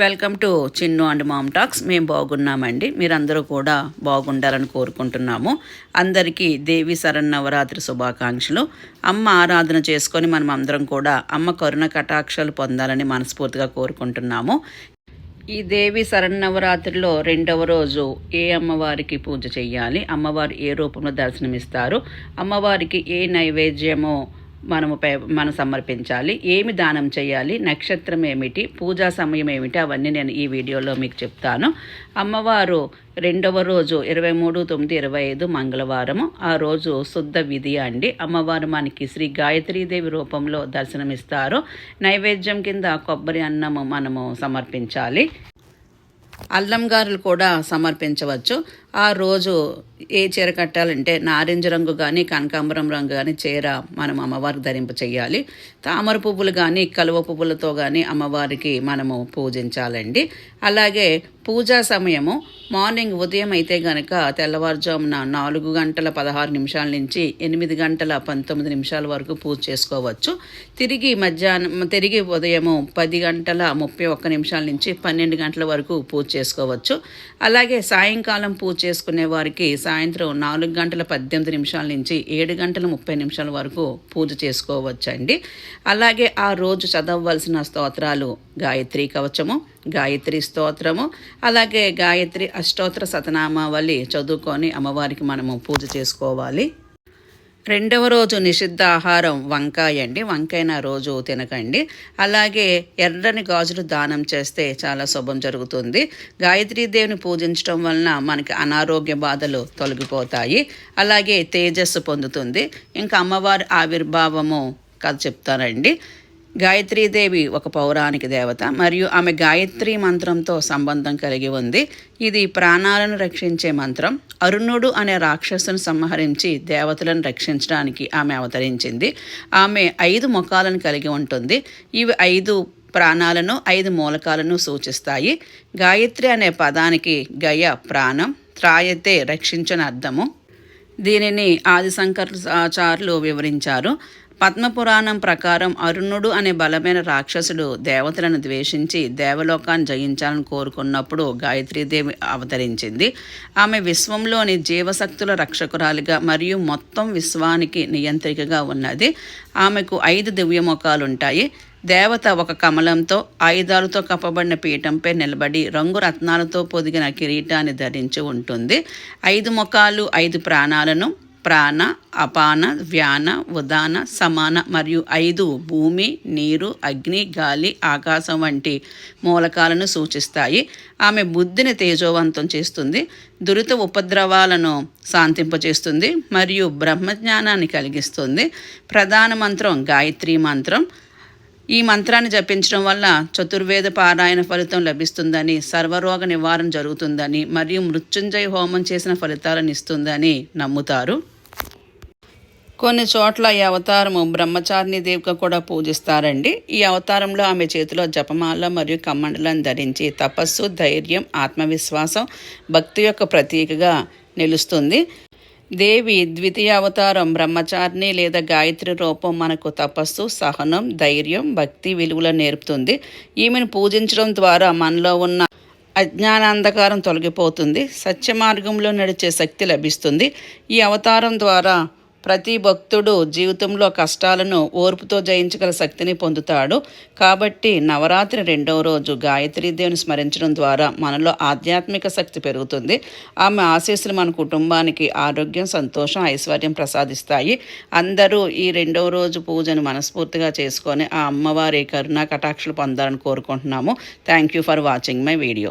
Welcome to Chinnu and mom talks. మేము బాగున్నామండి. మీరందరూ కూడా బాగుండాలని కోరుకుంటున్నాము. అందరికీ దేవి శరన్నవరాత్రి శుభాకాంక్షలు. అమ్మ ఆరాధన చేసుకొని మనం అందరం కూడా అమ్మ కరుణ కటాక్షాలు పొందాలని మనస్ఫూర్తిగా కోరుకుంటున్నాము. ఈ దేవి శరన్నవరాత్రిలో రెండవ రోజు ఏ అమ్మవారికి పూజ చేయాలి అమ్మవారు ఏ రూపంలో దర్శనమిస్తారు? అమ్మవారికి ఏ నైవేద్యమో మనము పే- మనం సమర్పించాలి. ఏమి దానం చేయాలి? నక్షత్రం ఏమిటి? పూజా సమయం ఏమిటి? అవన్నీ నేను ఈ వీడియోలో మీకు చెప్తాను. అమ్మవారు రెండవ రోజు ఇరవై మూడు తొమ్మిది ఇరవై ఐదు మంగళవారము. ఆ రోజు శుద్ధ విధి అండి. అమ్మవారు మనకి శ్రీ గాయత్రీదేవి రూపంలో దర్శనమిస్తారు. నైవేద్యం కింద కొబ్బరి అన్నము మనము సమర్పించాలి. అల్లం గారులు కూడా సమర్పించవచ్చు. ఆ రోజు ఏ చీర కట్టాలంటే నారింజ రంగు కానీ కనకాంబరం రంగు కానీ చీర మనం అమ్మవారికి ధరింప చేయాలి తామర పువ్వులు కానీ కలువ పువ్వులతో కానీ అమ్మవారికి మనము పూజించాలండి. అలాగే పూజా సమయము మార్నింగ్ ఉదయం అయితే గనక తెల్లవారుజామున నాలుగు గంటల పదహారు నిమిషాల నుంచి ఎనిమిది గంటల పంతొమ్మిది నిమిషాల వరకు పూజ చేసుకోవచ్చు. తిరిగి మధ్యాహ్నం తిరిగి ఉదయము పది గంటల ముప్పై ఒక్క నిమిషాల నుంచి పన్నెండు గంటల వరకు పూజ చేసుకోవచ్చు. అలాగే సాయంకాలం పూజ చేసుకునే వారికి సాయంత్రం నాలుగు గంటల పద్దెనిమిది నిమిషాల నుంచి ఏడు గంటల ముప్పై నిమిషాల వరకు పూజ చేసుకోవచ్చండి. అలాగే ఆ రోజు చదవవలసిన స్తోత్రాలు గాయత్రి కవచము గాయత్రి స్తోత్రము అలాగే గాయత్రి అష్టోత్తర సతనామావళి చదువుకొని అమ్మవారికి మనము పూజ చేసుకోవాలి. రెండవ రోజు నిషిద్ధ ఆహారం వంకాయ అండి. వంకాయన రోజు తినకండి. అలాగే ఎర్రని గాజులు దానం చేస్తే చాలా శుభం జరుగుతుంది. గాయత్రీదేవిని పూజించడం వలన మనకి అనారోగ్య బాధలు తొలగిపోతాయి. అలాగే తేజస్సు పొందుతుంది. ఇంకా అమ్మవారి ఆవిర్భావము కథ చెప్తానండి. గాయత్రీదేవి ఒక పౌరాణిక దేవత మరియు ఆమె గాయత్రి మంత్రంతో సంబంధం కలిగి ఉంది. ఇది ప్రాణాలను రక్షించే మంత్రం. అరుణుడు అనే రాక్షసును సంహరించి దేవతలను రక్షించడానికి ఆమె అవతరించింది. ఆమె ఐదు ముఖాలను కలిగి ఉంటుంది. ఇవి ఐదు ప్రాణాలను ఐదు మూలకాలను సూచిస్తాయి. గాయత్రి అనే పదానికి గయ ప్రాణం త్రాయతే రక్షించని అర్థము. దీనిని ఆదిశంకరాచార్యులు వివరించారు. పద్మపురాణం ప్రకారం అరుణుడు అనే బలమైన రాక్షసుడు దేవతలను ద్వేషించి దేవలోకాన్ని జయించాలని కోరుకున్నప్పుడు గాయత్రీదేవి అవతరించింది. ఆమె విశ్వంలోని జీవశక్తుల రక్షకురాలిగా మరియు మొత్తం విశ్వానికి నియంత్రికగా ఉన్నది. ఆమెకు ఐదు దివ్యముఖాలు ఉంటాయి దేవత ఒక కమలంతో ఆయుధాలతో కప్పబడిన పీఠంపై నిలబడి రంగు రత్నాలతో పొదిగిన కిరీటాన్ని ధరించి ఉంటుంది. ఐదు ముఖాలు ఐదు ప్రాణాలను ప్రాణ అపాన వ్యాన ఉదాన సమాన మరియు ఐదు భూమి నీరు అగ్ని గాలి ఆకాశం వంటి మూలకాలను సూచిస్తాయి. ఆమె బుద్ధిని తేజోవంతం చేస్తుంది దురిత ఉపద్రవాలను శాంతింపచేస్తుంది మరియు బ్రహ్మజ్ఞానాన్ని కలిగిస్తుంది. ప్రధాన మంత్రం గాయత్రి మంత్రం. ఈ మంత్రాన్ని జపించడం వల్ల చతుర్వేద పారాయణ ఫలితం లభిస్తుందని సర్వరోగ నివారణ జరుగుతుందని మరియు మృత్యుంజయ హోమం చేసిన ఫలితాలను ఇస్తుందని నమ్ముతారు. కొన్ని చోట్ల ఈ అవతారము బ్రహ్మచారిణి దేవిగా కూడా పూజిస్తారండి. ఈ అవతారంలో ఆమె చేతిలో జపమాల మరియు కమ్మండలను ధరించి తపస్సు ధైర్యం ఆత్మవిశ్వాసం భక్తి యొక్క ప్రతీకగా నిలుస్తుంది. దేవి ద్వితీయ అవతారం బ్రహ్మచారిణి లేదా గాయత్రి రూపం మనకు తపస్సు సహనం ధైర్యం భక్తి విలువలను నేర్పుతుంది. ఈమెను పూజించడం ద్వారా మనలో ఉన్న అజ్ఞానాంధకారం తొలగిపోతుంది. సత్య మార్గంలో నడిచే శక్తి లభిస్తుంది. ఈ అవతారం ద్వారా ప్రతి భక్తుడు జీవితంలో కష్టాలను ఓర్పుతో జయించగల శక్తిని పొందుతాడు. కాబట్టి నవరాత్రి రెండవ రోజు గాయత్రీదేవిని స్మరించడం ద్వారా మనలో ఆధ్యాత్మిక శక్తి పెరుగుతుంది. ఆమె ఆశీస్సులు మన కుటుంబానికి ఆరోగ్యం సంతోషం ఐశ్వర్యం ప్రసాదిస్తాయి. అందరూ ఈ రెండవ రోజు పూజను మనస్ఫూర్తిగా చేసుకొని ఆ అమ్మవారి కరుణా కటాక్షలు పొందాలని కోరుకుంటున్నాము. Thank you for watching my video